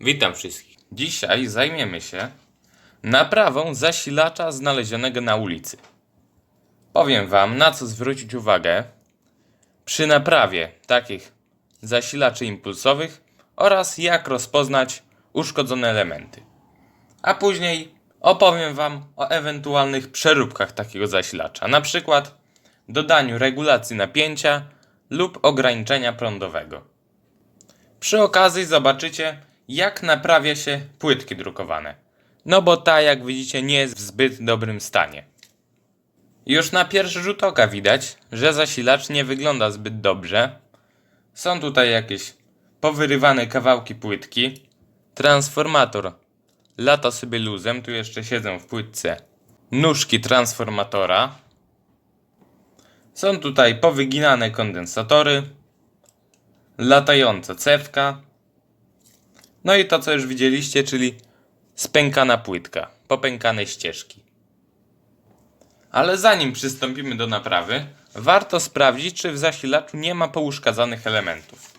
Witam wszystkich. Dzisiaj zajmiemy się naprawą zasilacza znalezionego na ulicy. Powiem Wam, na co zwrócić uwagę przy naprawie takich zasilaczy impulsowych oraz jak rozpoznać uszkodzone elementy. A później opowiem Wam o ewentualnych przeróbkach takiego zasilacza, na przykład dodaniu regulacji napięcia lub ograniczenia prądowego. Przy okazji zobaczycie, jak naprawia się płytki drukowane. No bo ta, jak widzicie, nie jest w zbyt dobrym stanie. Już na pierwszy rzut oka widać, że zasilacz nie wygląda zbyt dobrze. Są tutaj jakieś powyrywane kawałki płytki. Transformator lata sobie luzem, tu jeszcze siedzą w płytce nóżki transformatora. Są tutaj powyginane kondensatory, latająca cewka. No i to, co już widzieliście, czyli spękana płytka, popękane ścieżki. Ale zanim przystąpimy do naprawy, warto sprawdzić, czy w zasilaczu nie ma pouszkadzanych elementów.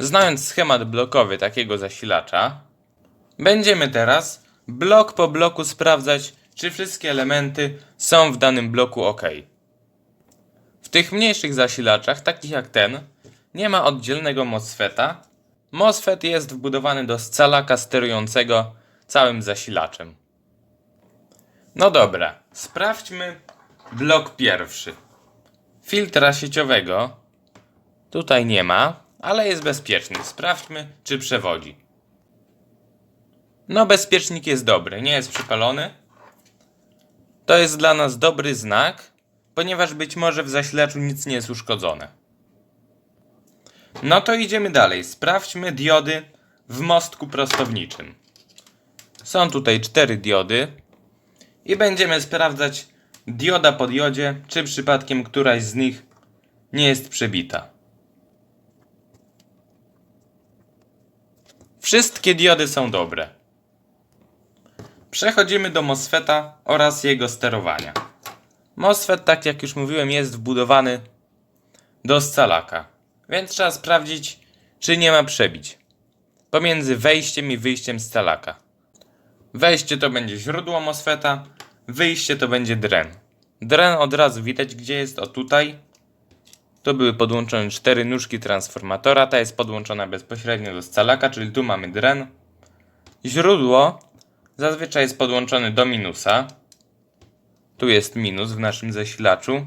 Znając schemat blokowy takiego zasilacza, będziemy teraz blok po bloku sprawdzać, czy wszystkie elementy są w danym bloku ok. W tych mniejszych zasilaczach, takich jak ten, nie ma oddzielnego MOSFETA. MOSFET jest wbudowany do scalaka sterującego całym zasilaczem. No dobra, sprawdźmy blok pierwszy. Filtra sieciowego tutaj nie ma, ale jest bezpieczny. Sprawdźmy, czy przewodzi. No, bezpiecznik jest dobry, nie jest przypalony. To jest dla nas dobry znak, ponieważ być może w zasilaczu nic nie jest uszkodzone. No to idziemy dalej. Sprawdźmy diody w mostku prostowniczym. Są tutaj cztery diody i będziemy sprawdzać dioda po diodzie, czy przypadkiem któraś z nich nie jest przebita. Wszystkie diody są dobre. Przechodzimy do MOSFETA oraz jego sterowania. MOSFET, tak jak już mówiłem, jest wbudowany do scalaka, więc trzeba sprawdzić, czy nie ma przebić pomiędzy wejściem i wyjściem z scalaka. Wejście to będzie źródło MOSFETA, wyjście to będzie dren. Dren od razu widać, gdzie jest, o tutaj. Tu były podłączone cztery nóżki transformatora, ta jest podłączona bezpośrednio do scalaka, czyli tu mamy dren. Źródło zazwyczaj jest podłączone do minusa. Tu jest minus w naszym zasilaczu.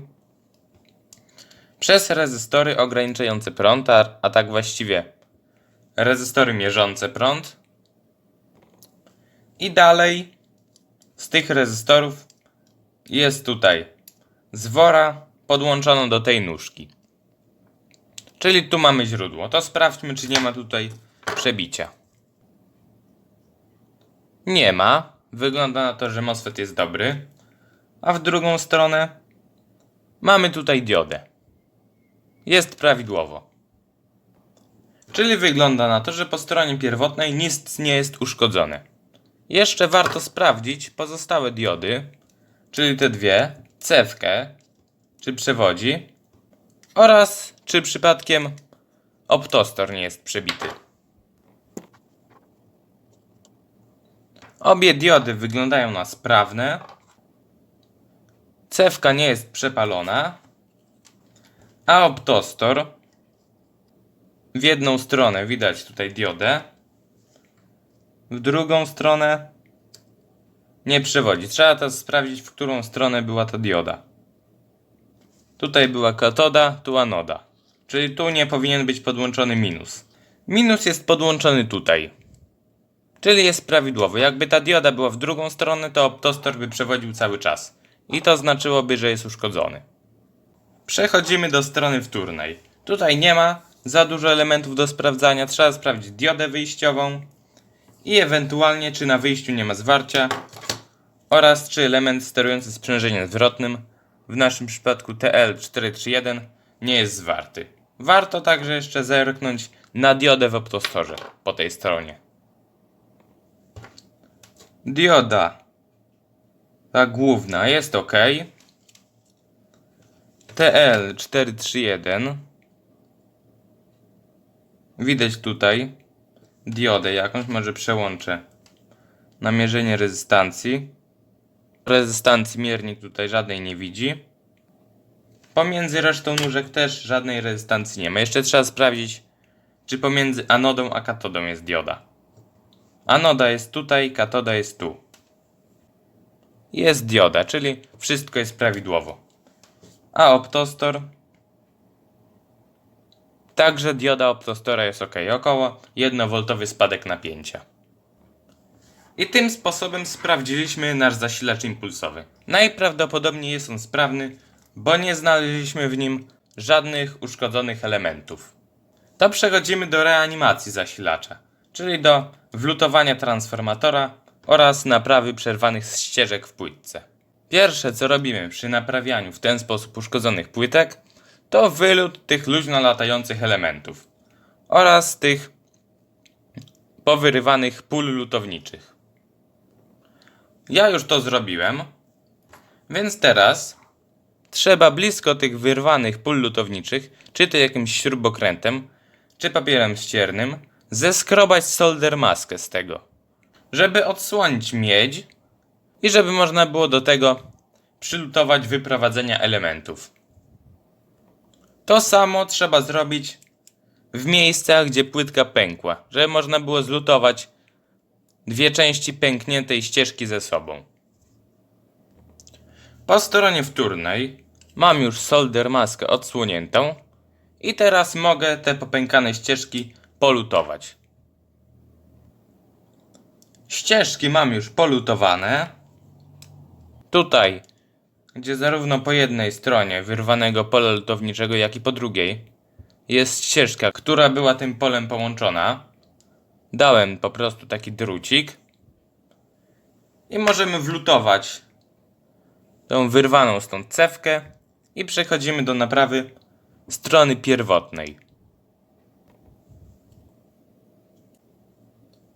Przez rezystory ograniczające prąd, a, a tak właściwie rezystory mierzące prąd. I dalej z tych rezystorów jest tutaj zwora podłączona do tej nóżki. Czyli tu mamy źródło. To sprawdźmy, czy nie ma tutaj przebicia. Nie ma. Wygląda na to, że MOSFET jest dobry. A w drugą stronę mamy tutaj diodę. Jest prawidłowo. Czyli wygląda na to, że po stronie pierwotnej nic nie jest uszkodzone. Jeszcze warto sprawdzić pozostałe diody, czyli te dwie, cewkę, czy przewodzi, oraz czy przypadkiem optostor nie jest przebity. Obie diody wyglądają na sprawne. Cewka nie jest przepalona, a optostor w jedną stronę widać tutaj diodę, w drugą stronę nie przewodzi. Trzeba teraz sprawdzić, w którą stronę była ta dioda. Tutaj była katoda, tu anoda. Czyli tu nie powinien być podłączony minus. Minus jest podłączony tutaj. Czyli jest prawidłowo. Jakby ta dioda była w drugą stronę, to optostor by przewodził cały czas. I to znaczyłoby, że jest uszkodzony. Przechodzimy do strony wtórnej. Tutaj nie ma za dużo elementów do sprawdzania. Trzeba sprawdzić diodę wyjściową i ewentualnie czy na wyjściu nie ma zwarcia oraz czy element sterujący sprzężeniem zwrotnym, w naszym przypadku TL431, nie jest zwarty. Warto także jeszcze zerknąć na diodę w optostorze po tej stronie. Dioda ta główna jest ok. TL431 widać tutaj diodę jakąś, może przełączę na mierzenie rezystancji. Rezystancji miernik tutaj żadnej nie widzi. Pomiędzy resztą nóżek też żadnej rezystancji nie ma. Jeszcze trzeba sprawdzić, czy pomiędzy anodą a katodą jest dioda. Anoda jest tutaj, katoda jest tu. Jest dioda, czyli wszystko jest prawidłowo. A optostor Także dioda optostora jest ok. Około 1V spadek napięcia. I tym sposobem sprawdziliśmy nasz zasilacz impulsowy. Najprawdopodobniej jest on sprawny, bo nie znaleźliśmy w nim żadnych uszkodzonych elementów. To przechodzimy do reanimacji zasilacza, czyli do wlutowania transformatora oraz naprawy przerwanych ścieżek w płytce. Pierwsze co robimy przy naprawianiu w ten sposób uszkodzonych płytek to wylut tych luźno latających elementów oraz tych powyrywanych pól lutowniczych. Ja już to zrobiłem, więc teraz trzeba blisko tych wyrwanych pól lutowniczych, czy to jakimś śrubokrętem, czy papierem ściernym, zeskrobać solder maskę z tego, żeby odsłonić miedź i żeby można było do tego przylutować wyprowadzenia elementów. To samo trzeba zrobić w miejscach, gdzie płytka pękła, żeby można było zlutować dwie części pękniętej ścieżki ze sobą. Po stronie wtórnej mam już solder maskę odsłoniętą i teraz mogę te popękane ścieżki polutować. Ścieżki mam już polutowane. Tutaj gdzie zarówno po jednej stronie wyrwanego pola lutowniczego, jak i po drugiej jest ścieżka, która była tym polem połączona. Dałem po prostu taki drucik i możemy wlutować tą wyrwaną stąd cewkę i przechodzimy do naprawy strony pierwotnej.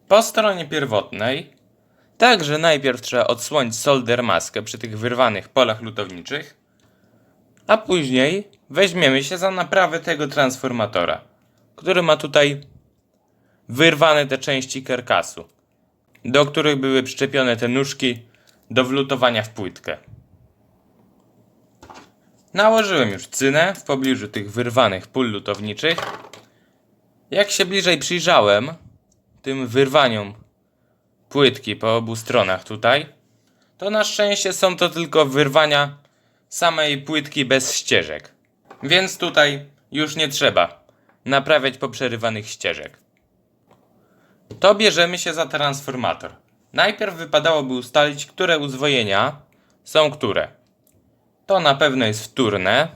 Po stronie pierwotnej Także najpierw trzeba odsłonić solder maskę przy tych wyrwanych polach lutowniczych, a później weźmiemy się za naprawę tego transformatora, który ma tutaj wyrwane te części karkasu, do których były przyczepione te nóżki do wlutowania w płytkę. Nałożyłem już cynę w pobliżu tych wyrwanych pól lutowniczych. Jak się bliżej przyjrzałem tym wyrwaniom płytki po obu stronach tutaj, to na szczęście są to tylko wyrwania samej płytki bez ścieżek. Więc tutaj już nie trzeba naprawiać poprzerywanych ścieżek. To bierzemy się za transformator. Najpierw wypadałoby ustalić, które uzwojenia są które. To na pewno jest wtórne,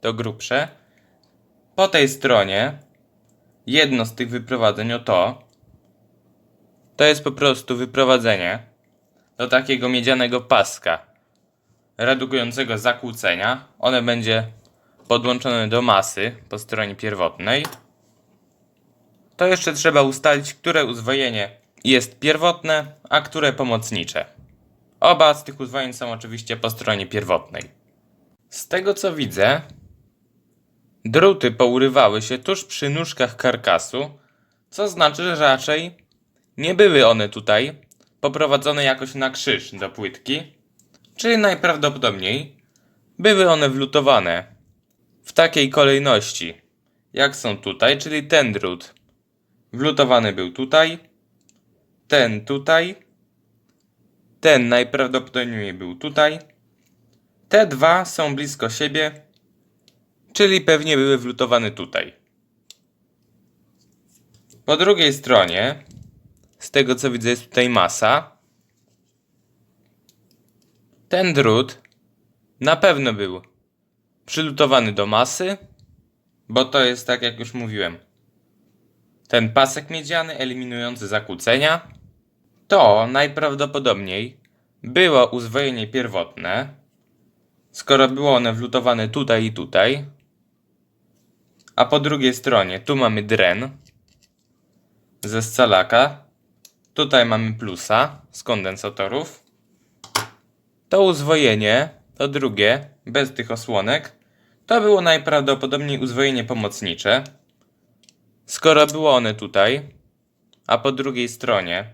to grubsze. Po tej stronie jedno z tych wyprowadzeń o to to jest po prostu wyprowadzenie do takiego miedzianego paska redukującego zakłócenia. One będzie podłączone do masy po stronie pierwotnej. To jeszcze trzeba ustalić, które uzwojenie jest pierwotne, a które pomocnicze. Oba z tych uzwojeń są oczywiście po stronie pierwotnej. Z tego co widzę, druty pourywały się tuż przy nóżkach karkasu, co znaczy, że raczej nie były one tutaj poprowadzone jakoś na krzyż do płytki, czyli najprawdopodobniej były one wlutowane w takiej kolejności, jak są tutaj, czyli ten drut wlutowany był tutaj, ten tutaj, ten najprawdopodobniej był tutaj, te dwa są blisko siebie, czyli pewnie były wlutowane tutaj. Po drugiej stronie z tego co widzę jest tutaj masa. Ten drut na pewno był przylutowany do masy, bo to jest tak jak już mówiłem. Ten pasek miedziany eliminujący zakłócenia. To najprawdopodobniej było uzwojenie pierwotne, skoro było one wlutowane tutaj i tutaj. A po drugiej stronie tu mamy dren ze scalaka, Tutaj mamy plusa z kondensatorów. To uzwojenie, to drugie, bez tych osłonek, to było najprawdopodobniej uzwojenie pomocnicze. Skoro było one tutaj, a po drugiej stronie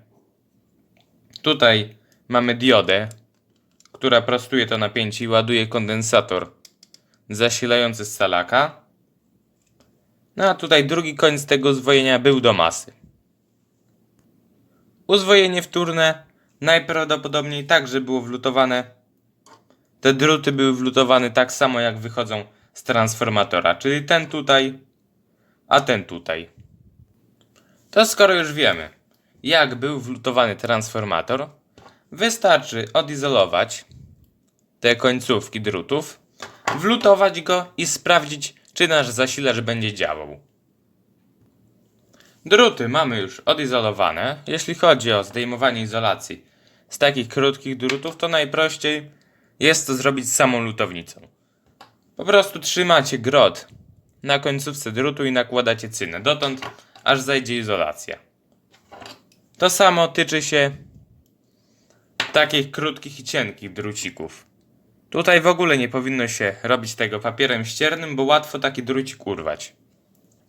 tutaj mamy diodę, która prostuje to napięcie i ładuje kondensator zasilający scalaka. No a tutaj drugi koniec tego uzwojenia był do masy. Uzwojenie wtórne najprawdopodobniej także było wlutowane. Te druty były wlutowane tak samo jak wychodzą z transformatora, czyli ten tutaj, a ten tutaj. To skoro już wiemy, jak był wlutowany transformator, wystarczy odizolować te końcówki drutów, wlutować go i sprawdzić, czy nasz zasilacz będzie działał. Druty mamy już odizolowane. Jeśli chodzi o zdejmowanie izolacji z takich krótkich drutów, to najprościej jest to zrobić samą lutownicą. Po prostu trzymacie grot na końcówce drutu i nakładacie cynę, dotąd aż zajdzie izolacja. To samo tyczy się takich krótkich i cienkich drucików. Tutaj w ogóle nie powinno się robić tego papierem ściernym, bo łatwo taki drucik urwać.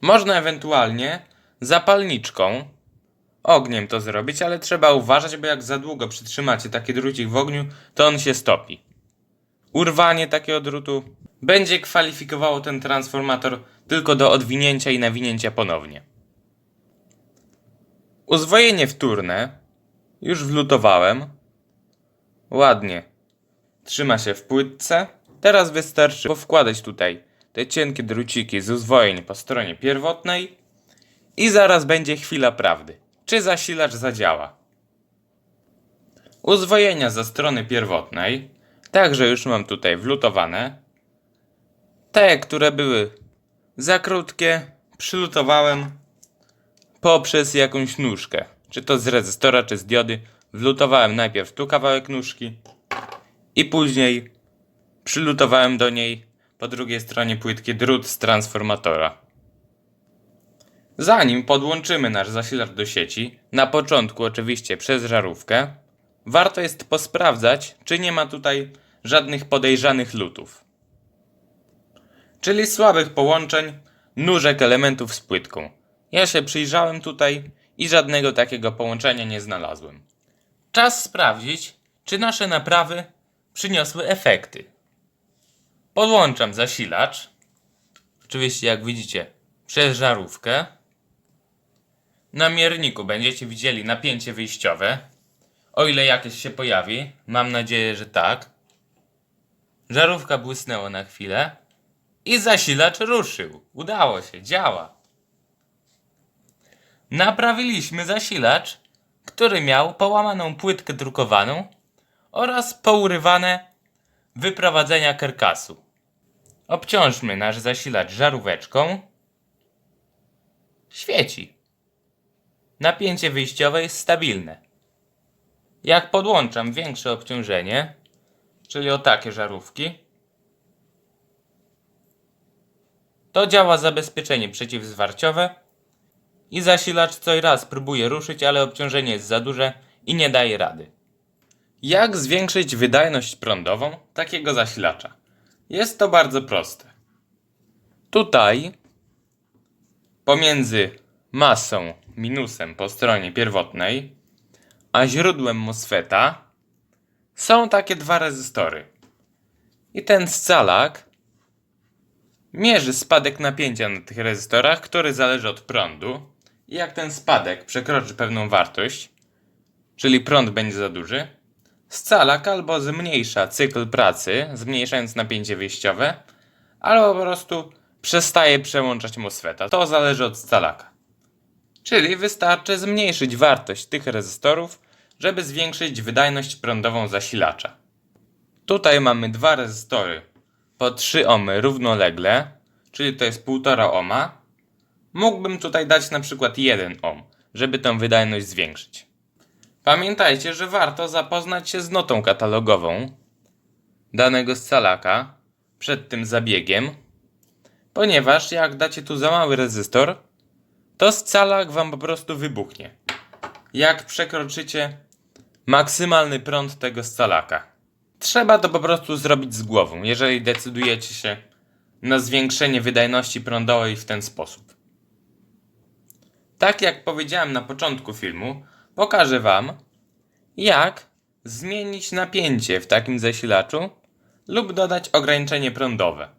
Można ewentualnie zapalniczką, ogniem to zrobić, ale trzeba uważać, bo jak za długo przytrzymacie taki drucik w ogniu, to on się stopi. Urwanie takiego drutu będzie kwalifikowało ten transformator tylko do odwinięcia i nawinięcia ponownie. Uzwojenie wtórne już wlutowałem. Ładnie. Trzyma się w płytce. Teraz wystarczy powkładać tutaj te cienkie druciki z uzwojeń po stronie pierwotnej i zaraz będzie chwila prawdy. Czy zasilacz zadziała? Uzwojenia ze strony pierwotnej także już mam tutaj wlutowane. Te, które były za krótkie, przylutowałem poprzez jakąś nóżkę. Czy to z rezystora, czy z diody. Wlutowałem najpierw tu kawałek nóżki i później przylutowałem do niej po drugiej stronie płytki drut z transformatora. Zanim podłączymy nasz zasilacz do sieci, na początku oczywiście przez żarówkę, warto jest posprawdzać, czy nie ma tutaj żadnych podejrzanych lutów. Czyli słabych połączeń, nóżek elementów z płytką. Ja się przyjrzałem tutaj i żadnego takiego połączenia nie znalazłem. Czas sprawdzić, czy nasze naprawy przyniosły efekty. Podłączam zasilacz. Oczywiście, jak widzicie, przez żarówkę. Na mierniku będziecie widzieli napięcie wyjściowe. O ile jakieś się pojawi, mam nadzieję, że tak. Żarówka błysnęła na chwilę i zasilacz ruszył. Udało się, działa. Naprawiliśmy zasilacz, który miał połamaną płytkę drukowaną oraz pourywane wyprowadzenia karkasu. Obciążmy nasz zasilacz żaróweczką. Świeci. Napięcie wyjściowe jest stabilne. Jak podłączam większe obciążenie, czyli o takie żarówki, to działa zabezpieczenie przeciwzwarciowe i zasilacz co raz próbuje ruszyć, ale obciążenie jest za duże i nie daje rady. Jak zwiększyć wydajność prądową takiego zasilacza? Jest to bardzo proste. Tutaj pomiędzy masą minusem po stronie pierwotnej a źródłem MOSFETA są takie dwa rezystory. I ten scalak mierzy spadek napięcia na tych rezystorach, który zależy od prądu. I jak ten spadek przekroczy pewną wartość, czyli prąd będzie za duży, scalak albo zmniejsza cykl pracy, zmniejszając napięcie wyjściowe, albo po prostu przestaje przełączać MOSFETA. To zależy od scalaka. Czyli wystarczy zmniejszyć wartość tych rezystorów, żeby zwiększyć wydajność prądową zasilacza. Tutaj mamy dwa rezystory po 3 ohmy równolegle, czyli to jest 1,5 ohma. Mógłbym tutaj dać na przykład 1 ohm, żeby tę wydajność zwiększyć. Pamiętajcie, że warto zapoznać się z notą katalogową danego scalaka przed tym zabiegiem, ponieważ jak dacie tu za mały rezystor, to scalak wam po prostu wybuchnie. Jak przekroczycie maksymalny prąd tego scalaka. Trzeba to po prostu zrobić z głową, jeżeli decydujecie się na zwiększenie wydajności prądowej w ten sposób. Tak jak powiedziałem na początku filmu, pokażę Wam, jak zmienić napięcie w takim zasilaczu lub dodać ograniczenie prądowe.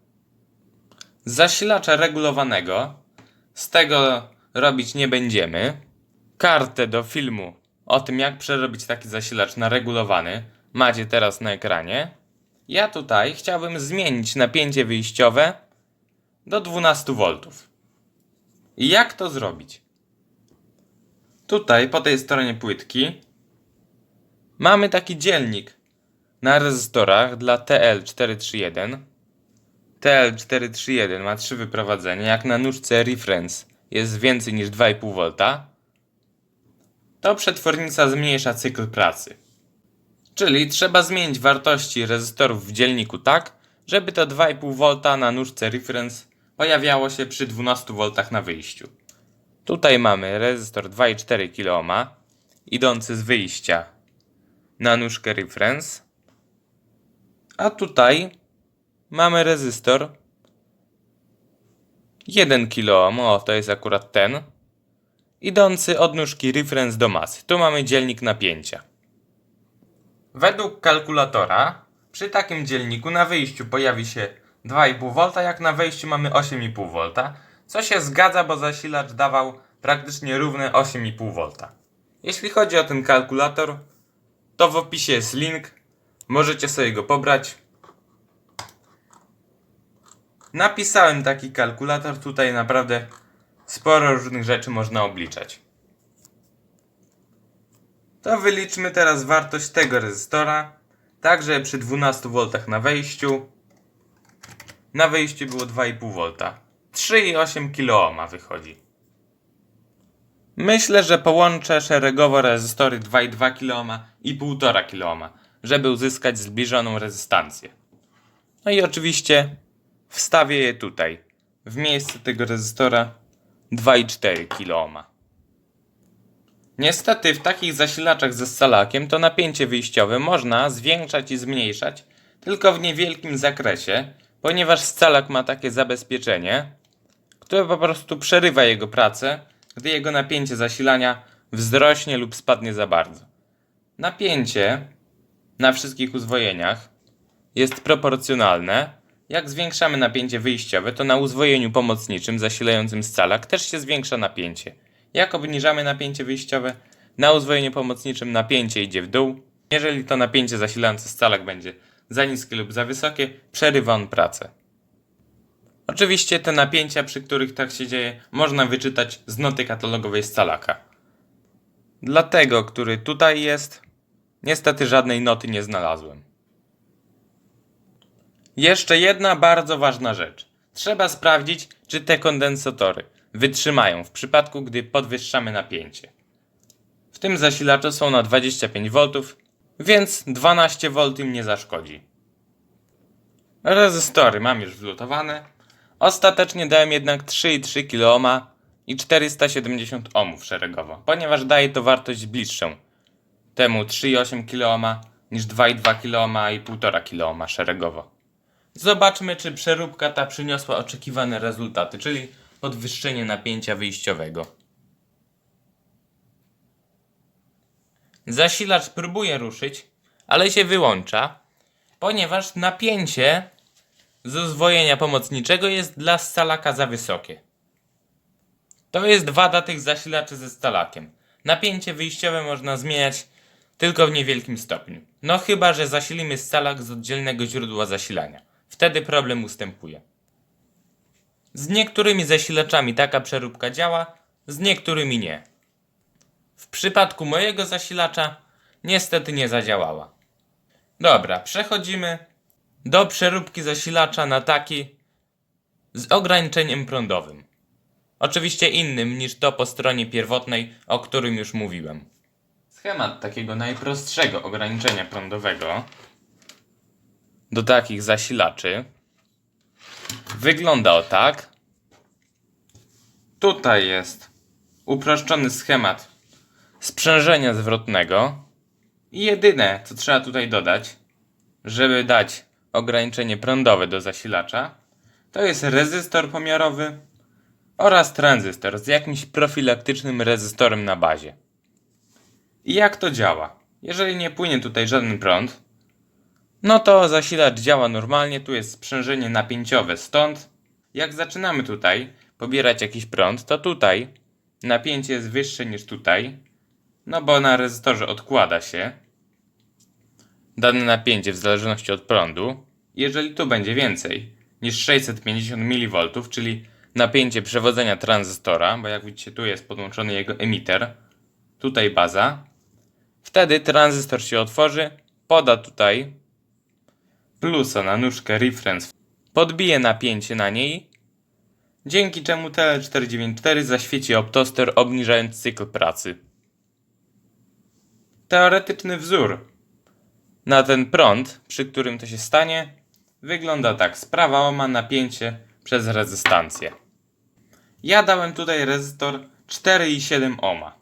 Zasilacza regulowanego z tego robić nie będziemy. Kartę do filmu o tym, jak przerobić taki zasilacz na regulowany, macie teraz na ekranie. Ja tutaj chciałbym zmienić napięcie wyjściowe do 12 V. Jak to zrobić? Tutaj po tej stronie płytki mamy taki dzielnik na rezystorach dla TL431. TL431 ma trzy wyprowadzenia. Jak na nóżce reference jest więcej niż 2,5 V, to przetwornica zmniejsza cykl pracy. Czyli trzeba zmienić wartości rezystorów w dzielniku tak, żeby to 2,5 V na nóżce reference pojawiało się przy 12 V na wyjściu. Tutaj mamy rezystor 2,4 kΩ idący z wyjścia na nóżkę reference. A tutaj mamy rezystor 1 kΩ, o to jest akurat ten, idący od nóżki reference do masy. Tu mamy dzielnik napięcia. Według kalkulatora przy takim dzielniku na wyjściu pojawi się 2,5 V, jak na wejściu mamy 8,5 V, co się zgadza, bo zasilacz dawał praktycznie równe 8,5 V. Jeśli chodzi o ten kalkulator, to w opisie jest link, możecie sobie go pobrać. Napisałem taki kalkulator, tutaj naprawdę sporo różnych rzeczy można obliczać. To wyliczmy teraz wartość tego rezystora, także przy 12 V na wejściu. Na wejściu było 2,5 V. 3,8 kOhm wychodzi. Myślę, że połączę szeregowo rezystory 2,2 kOhm i 1,5 kOhm, żeby uzyskać zbliżoną rezystancję. No i oczywiście wstawię je tutaj, w miejsce tego rezystora 2,4 kΩ. Niestety w takich zasilaczach ze scalakiem to napięcie wyjściowe można zwiększać i zmniejszać tylko w niewielkim zakresie, ponieważ scalak ma takie zabezpieczenie, które po prostu przerywa jego pracę, gdy jego napięcie zasilania wzrośnie lub spadnie za bardzo. Napięcie na wszystkich uzwojeniach jest proporcjonalne. Jak zwiększamy napięcie wyjściowe, to na uzwojeniu pomocniczym zasilającym scalak też się zwiększa napięcie. Jak obniżamy napięcie wyjściowe, na uzwojeniu pomocniczym napięcie idzie w dół. Jeżeli to napięcie zasilające scalak będzie za niskie lub za wysokie, przerywa on pracę. Oczywiście te napięcia, przy których tak się dzieje, można wyczytać z noty katalogowej scalaka. Dla tego, który tutaj jest, niestety żadnej noty nie znalazłem. Jeszcze jedna bardzo ważna rzecz. Trzeba sprawdzić, czy te kondensatory wytrzymają w przypadku, gdy podwyższamy napięcie. W tym zasilaczu są na 25V, więc 12V im nie zaszkodzi. Rezystory mam już wlutowane. Ostatecznie dałem jednak 3,3 kOhm i 470 ohmów szeregowo, ponieważ daje to wartość bliższą temu 3,8 kOhm niż 2,2 kOhm i 1,5 kOhm szeregowo. Zobaczmy, czy przeróbka ta przyniosła oczekiwane rezultaty, czyli podwyższenie napięcia wyjściowego. Zasilacz próbuje ruszyć, ale się wyłącza, ponieważ napięcie z uzwojenia pomocniczego jest dla scalaka za wysokie. To jest wada tych zasilaczy ze scalakiem. Napięcie wyjściowe można zmieniać tylko w niewielkim stopniu. No chyba, że zasilimy scalak z oddzielnego źródła zasilania. Wtedy problem ustępuje. Z niektórymi zasilaczami taka przeróbka działa, z niektórymi nie. W przypadku mojego zasilacza niestety nie zadziałała. Dobra, przechodzimy do przeróbki zasilacza na taki z ograniczeniem prądowym. Oczywiście innym niż to po stronie pierwotnej, o którym już mówiłem. Schemat takiego najprostszego ograniczenia prądowego do takich zasilaczy wygląda o tak. Tutaj jest uproszczony schemat sprzężenia zwrotnego i jedyne co trzeba tutaj dodać, żeby dać ograniczenie prądowe do zasilacza, to jest rezystor pomiarowy oraz tranzystor z jakimś profilaktycznym rezystorem na bazie. I jak to działa? Jeżeli nie płynie tutaj żaden prąd, no to zasilacz działa normalnie, tu jest sprzężenie napięciowe stąd. Jak zaczynamy tutaj pobierać jakiś prąd, to tutaj napięcie jest wyższe niż tutaj, no bo na rezystorze odkłada się dane napięcie w zależności od prądu. Jeżeli tu będzie więcej niż 650 mV, czyli napięcie przewodzenia tranzystora, bo jak widzicie tu jest podłączony jego emiter, tutaj baza, wtedy tranzystor się otworzy, poda tutaj plusa na nóżkę reference, podbije napięcie na niej, dzięki czemu TL494 zaświeci optoster obniżając cykl pracy. Teoretyczny wzór na ten prąd, przy którym to się stanie, wygląda tak. Sprawa ma napięcie przez rezystancję. Ja dałem tutaj rezystor 4,7 ohma.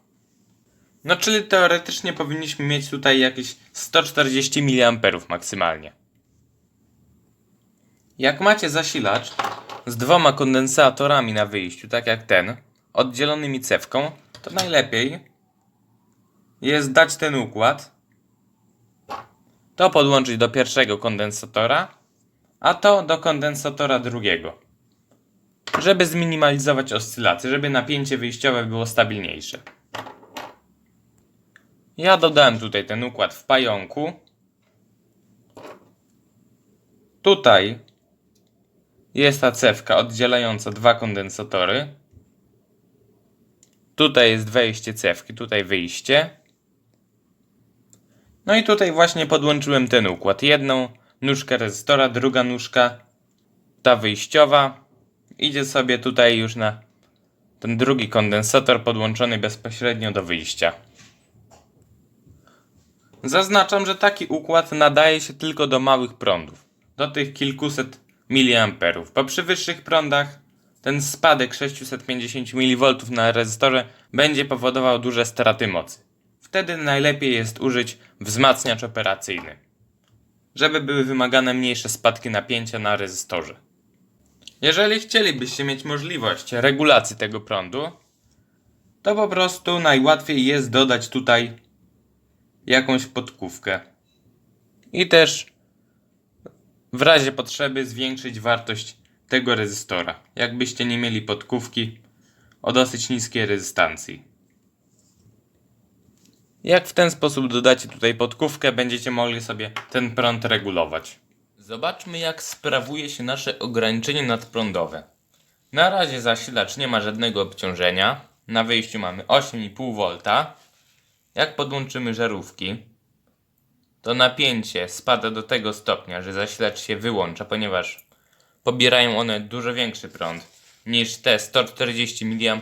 No czyli teoretycznie powinniśmy mieć tutaj jakieś 140 mA maksymalnie. Jak macie zasilacz z dwoma kondensatorami na wyjściu, tak jak ten, oddzielonymi cewką, to najlepiej jest dać ten układ, to podłączyć do pierwszego kondensatora, a to do kondensatora drugiego, żeby zminimalizować oscylacje, żeby napięcie wyjściowe było stabilniejsze. Ja dodałem tutaj ten układ w pająku. Tutaj jest ta cewka oddzielająca dwa kondensatory. Tutaj jest wejście cewki, tutaj wyjście. No i tutaj właśnie podłączyłem ten układ. Jedną nóżkę rezystora, druga nóżka, ta wyjściowa, idzie sobie tutaj już na ten drugi kondensator podłączony bezpośrednio do wyjścia. Zaznaczam, że taki układ nadaje się tylko do małych prądów, do tych kilkuset miliamperów, bo przy wyższych prądach ten spadek 650 mV na rezystorze będzie powodował duże straty mocy. Wtedy najlepiej jest użyć wzmacniacz operacyjny, żeby były wymagane mniejsze spadki napięcia na rezystorze. Jeżeli chcielibyście mieć możliwość regulacji tego prądu, to po prostu najłatwiej jest dodać tutaj jakąś podkówkę. I też w razie potrzeby zwiększyć wartość tego rezystora. Jakbyście nie mieli podkówki o dosyć niskiej rezystancji. Jak w ten sposób dodacie tutaj podkówkę, będziecie mogli sobie ten prąd regulować. Zobaczmy jak sprawuje się nasze ograniczenie nadprądowe. Na razie zasilacz nie ma żadnego obciążenia. Na wyjściu mamy 8,5 V. Jak podłączymy żarówki, to napięcie spada do tego stopnia, że zasilacz się wyłącza, ponieważ pobierają one dużo większy prąd niż te 140 mA,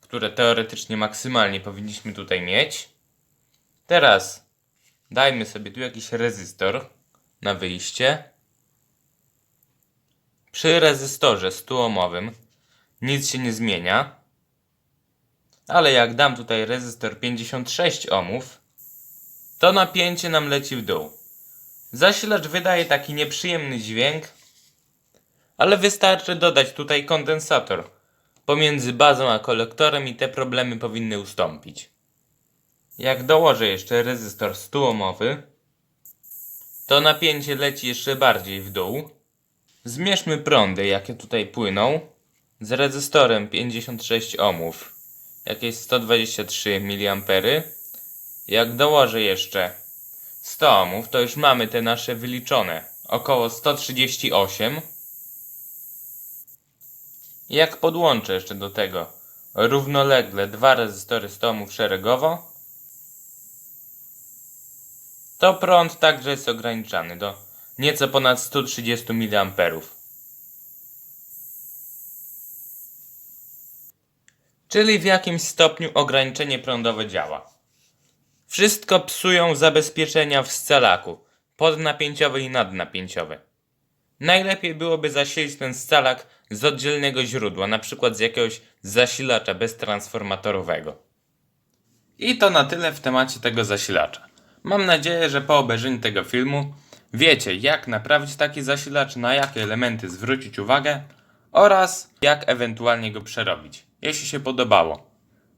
które teoretycznie maksymalnie powinniśmy tutaj mieć. Teraz dajmy sobie tu jakiś rezystor na wyjście. Przy rezystorze 100 ohmowym nic się nie zmienia. Ale jak dam tutaj rezystor 56 ohmów, to napięcie nam leci w dół. Zasilacz wydaje taki nieprzyjemny dźwięk, ale wystarczy dodać tutaj kondensator pomiędzy bazą a kolektorem i te problemy powinny ustąpić. Jak dołożę jeszcze rezystor 100 ohmowy, to napięcie leci jeszcze bardziej w dół. Zmierzmy prądy, jakie tutaj płyną, z rezystorem 56 ohmów, jakieś 123 mA. Jak dołożę jeszcze 100 ohmów, to już mamy te nasze wyliczone, około 138. Jak podłączę jeszcze do tego równolegle dwa rezystory 100 ohmów szeregowo, to prąd także jest ograniczany do nieco ponad 130 mA. Czyli w jakimś stopniu ograniczenie prądowe działa. Wszystko psują zabezpieczenia w scalaku, podnapięciowe i nadnapięciowe. Najlepiej byłoby zasilić ten scalak z oddzielnego źródła, np. z jakiegoś zasilacza beztransformatorowego. I to na tyle w temacie tego zasilacza. Mam nadzieję, że po obejrzeniu tego filmu wiecie, jak naprawić taki zasilacz, na jakie elementy zwrócić uwagę oraz jak ewentualnie go przerobić. Jeśli się podobało,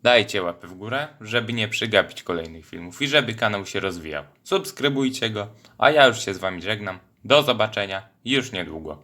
dajcie łapy w górę, żeby nie przegapić kolejnych filmów i żeby kanał się rozwijał. Subskrybujcie go, a ja już się z wami żegnam. Do zobaczenia już niedługo.